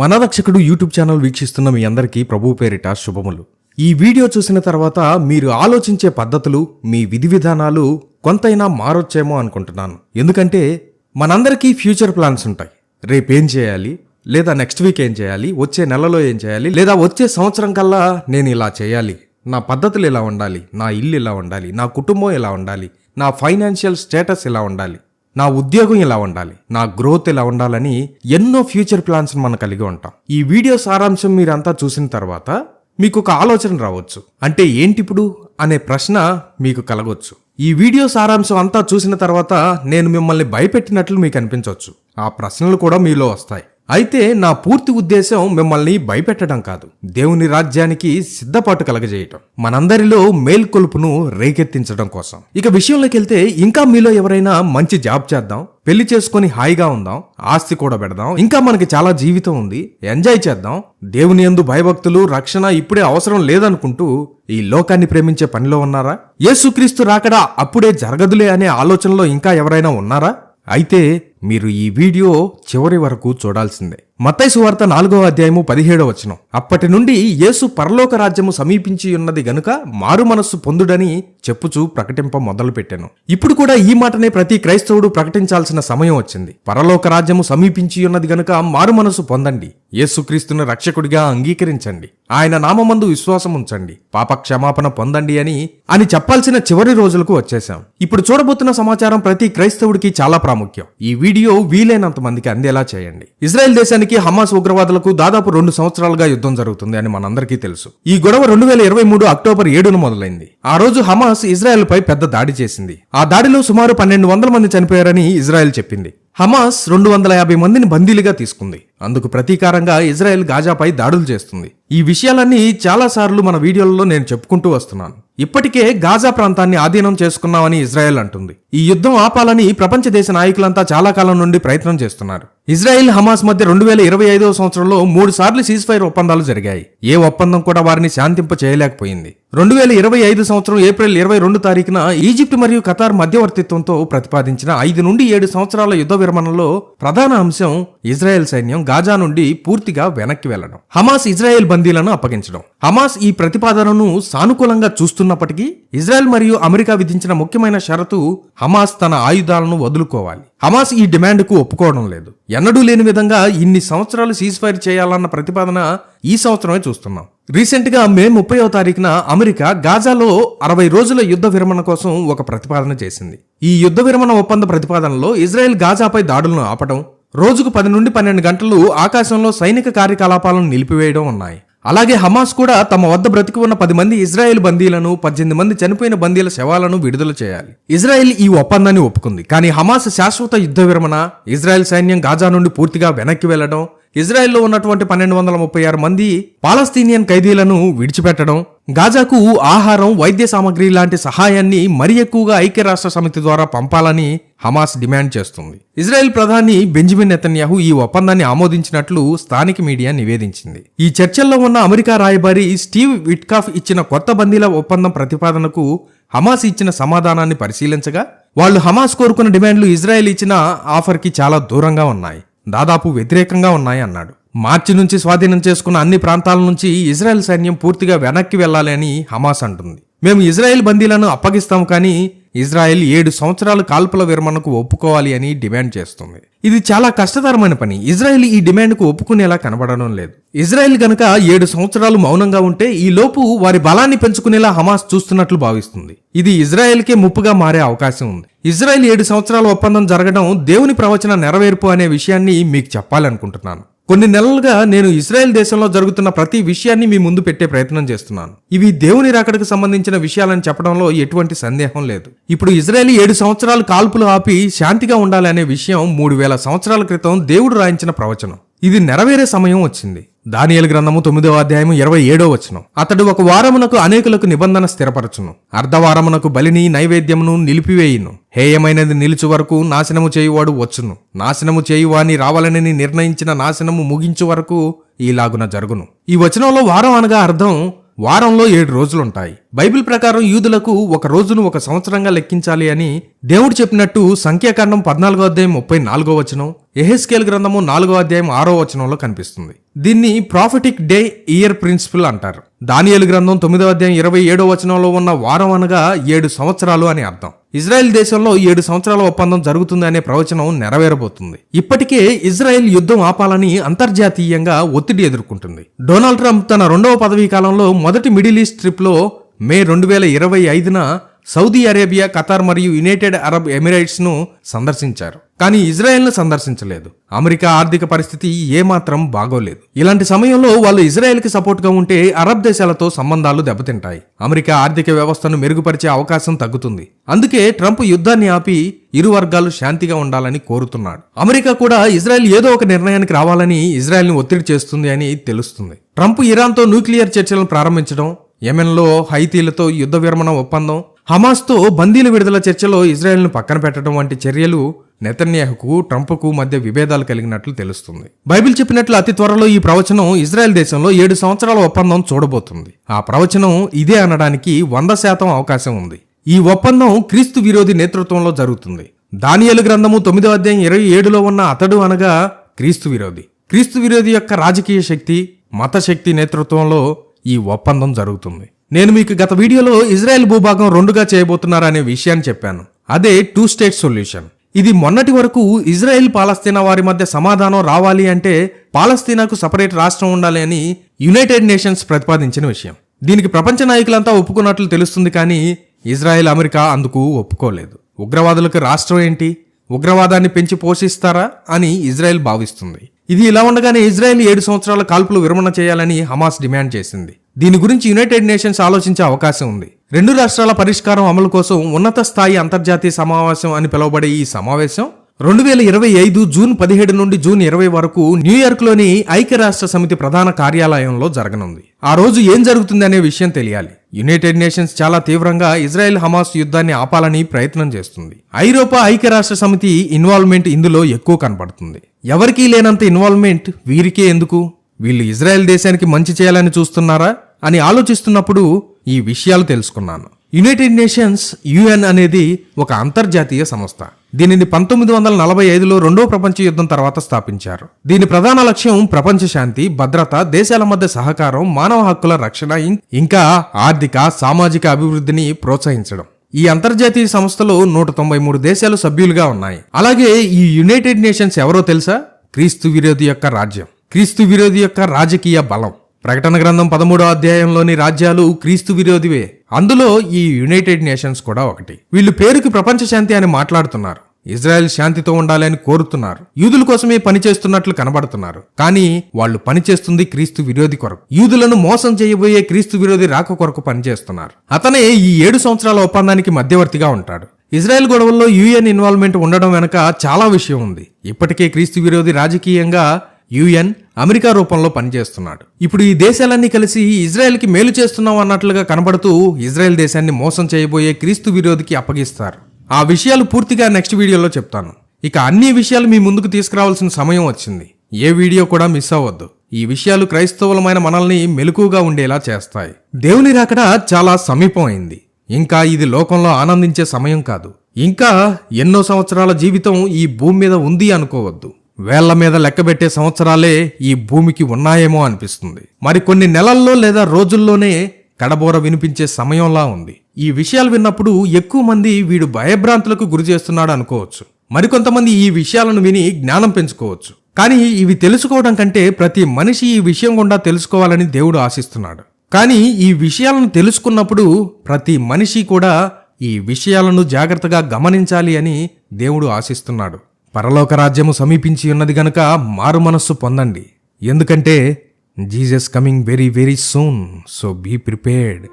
మన రక్షకుడు YouTube channel వీక్షిస్తున్న మీ అందరికీ ప్రభు పేరిట శుభములు. ఈ వీడియో చూసిన తర్వాత మీరు ఆలోచించే పద్ధతులు మీ విధి విధానాలు కొంతైనా మారొచ్చేమో అనుకుంటున్నాను. ఎందుకంటే మనందరికీ ఫ్యూచర్ ప్లాన్స్ ఉంటాయి. రేపేం చేయాలి? లేదా నెక్స్ట్ వీక్ ఏం చేయాలి? వచ్చే నెలలో ఏం చేయాలి? లేదా వచ్చే సంవత్సరం కల్లా నేను ఇలా చేయాలి. నా పద్ధతులు ఇలా ఉండాలి? నా ఇల్లు ఇలా ఉండాలి? నా కుటుంబం ఇలా ఉండాలి? నా ఫైనాన్షియల్ స్టేటస్ ఇలా ఉండాలి? నా ఉద్యోగం ఇలా ఉండాలి? నా గ్రోత్ ఇలా ఉండాలని ఎన్నో ఫ్యూచర్ ప్లాన్స్ మనం కలిగి ఉంటాం. ఈ వీడియో సారాంశం మీరంతా చూసిన తర్వాత మీకు ఒక ఆలోచన రావచ్చు. అంటే ఏంటిప్పుడు? అనే ప్రశ్న మీకు కలగొచ్చు. ఈ వీడియో సారాంశం అంతా చూసిన తర్వాత నేను మిమ్మల్ని భయపెట్టినట్లు మీకు అనిపించవచ్చు ఆ ప్రశ్నలు కూడా మీలో వస్తాయి. అయితే నా పూర్తి ఉద్దేశం మిమ్మల్ని భయపెట్టడం కాదు. దేవుని రాజ్యానికి సిద్ధపాటు కలగజేయటం. మనందరిలో మేల్కొలుపును రేకెత్తించడం కోసం. ఇక విషయంలోకి వెళ్తే ఇంకా మీలో ఎవరైనా మంచి జాబ్ చేద్దాం పెళ్ళి చేసుకొని హాయిగా ఉందాం ఆస్తి కూడా పెడదాం ఇంకా మనకి చాలా జీవితం ఉంది ఎంజాయ్ చేద్దాం దేవుని యందు భయభక్తులు రక్షణ ఇప్పుడే అవసరం లేదనుకుంటూ ఈ లోకాన్ని ప్రేమించే పనిలో ఉన్నారా? యేసుక్రీస్తు రాకడా అప్పుడే జరగదులే అనే ఆలోచనలో ఇంకా ఎవరైనా ఉన్నారా? అయితే మీరు ఈ వీడియో చివరి వరకు చూడాల్సిందే. మత్తయి సువార్త నాలుగో అధ్యాయము పదిహేడో వచనం. అప్పటి నుండి యేసు పరలోక రాజ్యము సమీపించి ఉన్నది గనుక మారు మనస్సు పొందుడని చెప్పుచూ ప్రకటింప మొదలు పెట్టాను ఇప్పుడు కూడా ఈ మాటనే ప్రతి క్రైస్తవుడు ప్రకటించాల్సిన సమయం వచ్చింది. పరలోక రాజ్యము సమీపించి ఉన్నది గనుక మారు మనస్సు పొందండి. యేసుక్రీస్తును రక్షకుడిగా అంగీకరించండి. ఆయన నామమందు విశ్వాసం ఉంచండి. పాప క్షమాపణ పొందండి అని అని చెప్పాల్సిన చివరి రోజులకు వచ్చేశాం. ఇప్పుడు చూడబోతున్న సమాచారం ప్రతి క్రైస్తవుడికి చాలా ప్రాముఖ్యం. ఈ వీడియో వీలైనంత మందికి అందేలా చేయండి. ఇజ్రాయెల్ దేశానికి హమాస్ ఉగ్రవాదులకు దాదాపు రెండు సంవత్సరాలుగా యుద్ధం జరుగుతుంది అని మనందరికీ తెలుసు. ఈ గొడవ రెండు వేల ఇరవై మూడు అక్టోబర్ ఏడున మొదలైంది. ఆ రోజు హమాస్ ఇజ్రాయెల్ పై పెద్ద దాడి చేసింది. ఆ దాడిలో సుమారు పన్నెండు వందల మంది చనిపోయారని ఇజ్రాయెల్ చెప్పింది. హమాస్ రెండు వందల యాభై మందిని బందీలుగా తీసుకుంది. అందుకు ప్రతీకారంగా ఇజ్రాయెల్ గాజాపై దాడులు చేస్తుంది. ఈ విషయాలన్నీ చాలా సార్లు మన వీడియోలలో నేను చెప్పుకుంటూ వస్తున్నాను. ఇప్పటికే గాజా ప్రాంతాన్ని ఆధీనం చేసుకున్నామని ఇజ్రాయెల్ అంటుంది. ఈ యుద్ధం ఆపాలని ప్రపంచ దేశ నాయకులంతా చాలా కాలం నుండి ప్రయత్నం చేస్తున్నారు. ఇజ్రాయిల్ హమాస్ మధ్య రెండు వేల ఇరవై ఐదవ సంవత్సరంలో మూడు సార్లు సీజ్ ఫైర్ ఒప్పందాలు జరిగాయి. ఏ ఒప్పందం కూడా వారిని శాంతింప చేయలేకపోయింది. రెండు వేల ఇరవై ఐదు సంవత్సరం ఏప్రిల్ ఇరవై రెండు తారీఖున ఈజిప్ట్ మరియు ఖతార్ మధ్యవర్తిత్వంతో ప్రతిపాదించిన ఐదు నుండి ఏడు సంవత్సరాల యుద్ధ విరమణలో ప్రధాన అంశం ఇజ్రాయెల్ సైన్యం గాజా నుండి పూర్తిగా వెనక్కి వెళ్ళడం హమాస్ ఇజ్రాయెల్ బందీలను అప్పగించడం. హమాస్ ఈ ప్రతిపాదనను సానుకూలంగా చూస్తున్నప్పటికీ ఇజ్రాయెల్ మరియు అమెరికా విధించిన ముఖ్యమైన షరతు హమాస్ తన ఆయుధాలను వదులుకోవాలి. హమాస్ ఈ డిమాండ్కు ఒప్పుకోవడం లేదు. ఎన్నడూ లేని విధంగా ఇన్ని సంవత్సరాలు సీజ్ ఫైర్ చేయాలన్న ప్రతిపాదన ఈ సంవత్సరమే చూస్తున్నాం. రీసెంట్గా మే ముప్పైవ తారీఖున అమెరికా గాజాలో అరవై రోజుల యుద్ధ విరమణ కోసం ఒక ప్రతిపాదన చేసింది. ఈ యుద్ధ విరమణ ఒప్పంద ప్రతిపాదనలో ఇజ్రాయెల్ గాజాపై దాడులను ఆపడం రోజుకు పది నుండి పన్నెండు గంటలు ఆకాశంలో సైనిక కార్యకలాపాలను నిలిపివేయడం ఉన్నాయి. అలాగే హమాస్ కూడా తమ వద్ద బ్రతికి ఉన్న పది మంది ఇజ్రాయెల్ బందీలను పద్దెనిమిది మంది చనిపోయిన బందీల శవాలను విడుదల చేయాలి. ఇజ్రాయెల్ ఈ ఒప్పందాన్ని ఒప్పుకుంది. కానీ హమాస్ శాశ్వత యుద్ధ విరమణ ఇజ్రాయెల్ సైన్యం గాజా నుండి పూర్తిగా వెనక్కి వెళ్ళడం ఇజ్రాయెల్లో ఉన్నటువంటి పన్నెండు వందల ముప్పై ఆరు మంది పాలస్తీనియన్ ఖైదీలను విడిచిపెట్టడం గాజాకు ఆహారం వైద్య సామాగ్రి లాంటి సహాయాన్ని మరి ఎక్కువగా ఐక్యరాష్ట్ర సమితి ద్వారా పంపాలని హమాస్ డిమాండ్ చేస్తుంది. ఇజ్రాయెల్ ప్రధాని బెంజమిన్ నెతన్యాహు ఈ ఒప్పందాన్ని ఆమోదించినట్లు స్థానిక మీడియా నివేదించింది. ఈ చర్చల్లో ఉన్న అమెరికా రాయబారి స్టీవ్ విట్కాఫ్ ఇచ్చిన కొత్త బందీల ఒప్పందం ప్రతిపాదనకు హమాస్ ఇచ్చిన సమాధానాన్ని పరిశీలించగా వాళ్ళు హమాస్ కోరుకున్న డిమాండ్లు ఇజ్రాయెల్ ఇచ్చిన ఆఫర్కి చాలా దూరంగా ఉన్నాయి. దాదాపు వ్యతిరేకంగా ఉన్నాయి అన్నాడు. మార్చి నుంచి స్వాధీనం చేసుకున్న అన్ని ప్రాంతాల నుంచి ఇజ్రాయెల్ సైన్యం పూర్తిగా వెనక్కి వెళ్ళాలి అని హమాస్ అంటుంది. మేము ఇజ్రాయెల్ బందీలను అప్పగిస్తాం కానీ ఇజ్రాయెల్ ఏడు సంవత్సరాల కాల్పుల విరమణకు ఒప్పుకోవాలి అని డిమాండ్ చేస్తుంది. ఇది చాలా కష్టతరమైన పని. ఇజ్రాయెల్ ఈ డిమాండ్కు ఒప్పుకునేలా కనబడడం లేదు. ఇజ్రాయెల్ గనక ఏడు సంవత్సరాలు మౌనంగా ఉంటే ఈ లోపు వారి బలాన్ని పెంచుకునేలా హమాస్ చూస్తున్నట్లు భావిస్తుంది. ఇది ఇజ్రాయెల్కే ముప్పుగా మారే అవకాశం ఉంది. ఇజ్రాయెల్ ఏడు సంవత్సరాల ఒప్పందం జరగడం దేవుని ప్రవచన నెరవేర్పు అనే విషయాన్ని మీకు చెప్పాలనుకుంటున్నాను. కొన్ని నెలలుగా నేను ఇజ్రాయెల్ దేశంలో జరుగుతున్న ప్రతి విషయాన్ని మీ ముందు పెట్టే ప్రయత్నం చేస్తున్నాను. ఇవి దేవుని రాకడకు సంబంధించిన విషయాలని చెప్పడంలో ఎటువంటి సందేహం లేదు. ఇప్పుడు ఇజ్రాయెల్ ఏడు సంవత్సరాలు కాల్పులు ఆపి శాంతిగా ఉండాలనే విషయం మూడు వేల సంవత్సరాల క్రితం దేవుడు రాయించిన ప్రవచనం. ఇది నెరవేరే సమయం వచ్చింది. దానియలు గ్రంథము తొమ్మిదవ అధ్యాయము ఇరవై ఏడో వచనం. అతడు ఒక వారమునకు అనేకులకు నిబంధన స్థిరపరచును. అర్ధవారమునకు బలిని నైవేద్యమును నిలిపివేయును. హేయమైనది నిలుచు వరకు నాశనము చేయువాడు వచ్చును. నాశనము చేయువాని రావాలని నిర్ణయించిన నాశనము ముగించు వరకు ఈలాగున జరుగును. ఈ వచనంలో వారం అనగా అర్థం వారంలో ఏడు రోజులుంటాయి. బైబిల్ ప్రకారం యూదులకు ఒక రోజును ఒక సంవత్సరంగా లెక్కించాలి అని దేవుడు చెప్పినట్టు సంఖ్యాకాండం పద్నాలుగో అధ్యాయం ముప్పై నాలుగో వచనం ఎహెస్కేల్ గ్రంథము నాలుగో అధ్యాయం ఆరో వచనంలో కనిపిస్తుంది. దీన్ని ప్రాఫిటిక్ డే ఇయర్ ప్రిన్సిపల్ అంటారు. దానియలు గ్రంథం తొమ్మిదో అధ్యాయం ఇరవై ఏడో వచనంలో ఉన్న వారం అనగా ఏడు సంవత్సరాలు అని అర్థం. ఇజ్రాయెల్ దేశంలో ఏడు సంవత్సరాల ఒప్పందం జరుగుతుంది అనే ప్రవచనం నెరవేరబోతుంది. ఇప్పటికే ఇజ్రాయెల్ యుద్ధం ఆపాలని అంతర్జాతీయంగా ఒత్తిడి ఎదుర్కొంటుంది. డొనాల్డ్ ట్రంప్ తన రెండవ పదవీ కాలంలో మొదటి మిడిల్ ఈస్ట్ ట్రిప్లో మే రెండు వేల ఇరవై ఐదున సౌదీ అరేబియా ఖతార్ మరియు యునైటెడ్ అరబ్ ఎమిరేట్స్ను సందర్శించారు. కానీ ఇజ్రాయెల్ను సందర్శించలేదు. అమెరికా ఆర్థిక పరిస్థితి ఏమాత్రం బాగోలేదు. ఇలాంటి సమయంలో వాళ్ళు ఇజ్రాయెల్కి సపోర్ట్గా ఉంటే అరబ్ దేశాలతో సంబంధాలు దెబ్బతింటాయి. అమెరికా ఆర్థిక వ్యవస్థను మెరుగుపరిచే అవకాశం తగ్గుతుంది. అందుకే ట్రంప్ యుద్ధాన్ని ఆపి ఇరు వర్గాలు శాంతిగా ఉండాలని కోరుతున్నాడు. అమెరికా కూడా ఇజ్రాయెల్ ఏదో ఒక నిర్ణయానికి రావాలని ఇజ్రాయెల్ని ఒత్తిడి చేస్తుంది అని తెలుస్తుంది. ట్రంప్ ఇరాన్తో న్యూక్లియర్ చర్చలను ప్రారంభించడం యెమెన్లో హైతీలతో యుద్ధ విరమణ ఒప్పందం హమాస్తో బందీల విడుదల చర్చలో ఇజ్రాయెల్ను పక్కన పెట్టడం వంటి చర్యలు నెతన్యాహుకు ట్రంప్కు మధ్య విభేదాలు కలిగినట్లు తెలుస్తుంది. బైబిల్ చెప్పినట్లు అతి త్వరలో ఈ ప్రవచనం ఇజ్రాయెల్ దేశంలో ఏడు సంవత్సరాల ఒప్పందం చూడబోతుంది. ఆ ప్రవచనం ఇదే అనడానికి వంద శాతం అవకాశం ఉంది. ఈ ఒప్పందం క్రీస్తు విరోధి నేతృత్వంలో జరుగుతుంది. దానియలు గ్రంథము తొమ్మిదో అధ్యాయం ఇరవై ఏడులో ఉన్న అతడు అనగా క్రీస్తు విరోధి. క్రీస్తు విరోధి యొక్క రాజకీయ శక్తి మత శక్తి నేతృత్వంలో ఈ ఒప్పందం జరుగుతుంది. నేను మీకు గత వీడియోలో ఇజ్రాయెల్ భూభాగం రెండుగా చేయబోతున్నారనే విషయాన్ని చెప్పాను. అదే టూ స్టేట్ సొల్యూషన్ ఇది మొన్నటి వరకు ఇజ్రాయెల్ పాలస్తీనా వారి మధ్య సమాధానం రావాలి అంటే పాలస్తీనాకు సపరేట్ రాష్ట్రం ఉండాలి అని యునైటెడ్ నేషన్స్ ప్రతిపాదించిన విషయం. దీనికి ప్రపంచ నాయకులంతా ఒప్పుకున్నట్లు తెలుస్తుంది కానీ ఇజ్రాయెల్ అమెరికా అందుకు ఒప్పుకోలేదు. ఉగ్రవాదులకు రాష్ట్రం ఏంటి? ఉగ్రవాదాన్ని పెంచి పోషిస్తారా అని ఇజ్రాయెల్ భావిస్తుంది. ఇది ఇలా ఉండగానే ఇజ్రాయెల్ ఏడు సంవత్సరాల కాల్పులు విరమణ చేయాలని హమాస్ డిమాండ్ చేసింది. దీని గురించి యునైటెడ్ నేషన్స్ ఆలోచించే అవకాశం ఉంది. రెండు రాష్ట్రాల పరిష్కారం అమలు కోసం ఉన్నత స్థాయి అంతర్జాతీయ సమావేశం అని పిలువబడే ఈ సమావేశం రెండు వేల ఇరవై ఐదు జూన్ పదిహేడు నుండి జూన్ ఇరవై వరకు న్యూయార్క్లోని ఐక్యరాష్ట్ర సమితి ప్రధాన కార్యాలయంలో జరగనుంది. ఆ రోజు ఏం జరుగుతుంది అనే విషయం తెలియాలి. యునైటెడ్ నేషన్స్ చాలా తీవ్రంగా ఇజ్రాయెల్ హమాస్ యుద్ధాన్ని ఆపాలని ప్రయత్నం చేస్తుంది. ఐరోపా ఐక్యరాష్ట్ర సమితి ఇన్వాల్వ్మెంట్ ఇందులో ఎక్కువ కనపడుతుంది ఎవరికీ లేనంత ఇన్వాల్వ్మెంట్ వీరికే ఎందుకు? వీళ్ళు ఇజ్రాయెల్ దేశానికి మంచి చేయాలని చూస్తున్నారా? అని ఆలోచిస్తున్నప్పుడు ఈ విషయాలు తెలుసుకున్నాను. యునైటెడ్ నేషన్స్ యుఎన్ అనేది ఒక అంతర్జాతీయ సంస్థ. దీనిని పంతొమ్మిది వందల నలభై ఐదులో రెండో ప్రపంచ యుద్ధం తర్వాత స్థాపించారు. దీని ప్రధాన లక్ష్యం ప్రపంచ శాంతి భద్రత దేశాల మధ్య సహకారం మానవ హక్కుల రక్షణ ఇంకా ఆర్థిక సామాజిక అభివృద్ధిని ప్రోత్సహించడం. ఈ అంతర్జాతీయ సంస్థలో నూట తొంభై మూడు దేశాలు సభ్యులుగా ఉన్నాయి. అలాగే ఈ యునైటెడ్ నేషన్స్ ఎవరో తెలుసా? క్రీస్తు విరోధి యొక్క రాజ్యం. క్రీస్తు విరోధి యొక్క రాజకీయ బలం. ప్రకటన గ్రంథం పదమూడో అధ్యాయంలోని రాజ్యాలు క్రీస్తు విరోధివే. అందులో ఈ యునైటెడ్ నేషన్స్ కూడా ఒకటి. వీళ్ళు పేరుకి ప్రపంచ శాంతి అని మాట్లాడుతున్నారు. ఇజ్రాయెల్ శాంతితో ఉండాలని కోరుతున్నారు. యూదుల కోసమే పనిచేస్తున్నట్లు కనబడుతున్నారు. కానీ వాళ్ళు పనిచేస్తుంది క్రీస్తు విరోధి కొరకు. యూదులను మోసం చేయబోయే క్రీస్తు విరోధి రాక కొరకు పనిచేస్తున్నారు అతనే ఈ ఏడు సంవత్సరాల ఒప్పందానికి మధ్యవర్తిగా ఉంటాడు. ఇజ్రాయెల్ గొడవల్లో యుఎన్ ఇన్వాల్వ్మెంట్ ఉండడం వెనక చాలా విషయం ఉంది. ఇప్పటికే క్రీస్తు విరోధి రాజకీయంగా యుఎన్ అమెరికా రూపంలో పనిచేస్తున్నాడు. ఇప్పుడు ఈ దేశాలన్నీ కలిసి ఇజ్రాయెల్కి మేలు చేస్తున్నాం అన్నట్లుగా కనబడుతూ ఇజ్రాయెల్ దేశాన్ని మోసం చేయబోయే క్రీస్తు విరోధికి అప్పగిస్తారు. ఆ విషయాలు పూర్తిగా నెక్స్ట్ వీడియోలో చెప్తాను. ఇక అన్ని విషయాలు మీ ముందుకు తీసుకురావాల్సిన సమయం వచ్చింది. ఏ వీడియో కూడా మిస్ అవ్వద్దు. ఈ విషయాలు క్రైస్తవులమైన మనల్ని మెలకుగా ఉండేలా చేస్తాయి. దేవుని రాకడ చాలా సమీపం అయింది. ఇంకా ఇది లోకంలో ఆనందించే సమయం కాదు. ఇంకా ఎన్నో సంవత్సరాల జీవితం ఈ భూమి మీద ఉంది అనుకోవద్దు. వేళ్ళ మీద లెక్కబెట్టే సంవత్సరాలే ఈ భూమికి ఉన్నాయేమో అనిపిస్తుంది. మరి కొన్ని నెలల్లో లేదా రోజుల్లోనే కడబోర వినిపించే సమయంలా ఉంది. ఈ విషయాలు విన్నప్పుడు ఎక్కువ మంది వీడు భయభ్రాంతులకు గురి చేస్తున్నాడు అనుకోవచ్చు. మరికొంతమంది ఈ విషయాలను విని జ్ఞానం పెంచుకోవచ్చు. కానీ ఇవి తెలుసుకోవడం కంటే ప్రతి మనిషి ఈ విషయం గుండా తెలుసుకోవాలని దేవుడు ఆశిస్తున్నాడు. కానీ ఈ విషయాలను తెలుసుకున్నప్పుడు ప్రతి మనిషి కూడా ఈ విషయాలను జాగ్రత్తగా గమనించాలి అని దేవుడు ఆశిస్తున్నాడు. పరలోక రాజ్యము సమీపించి ఉన్నది గనుక మారు మనస్సు పొందండి. ఎందుకంటే Jesus coming very very soon so be prepared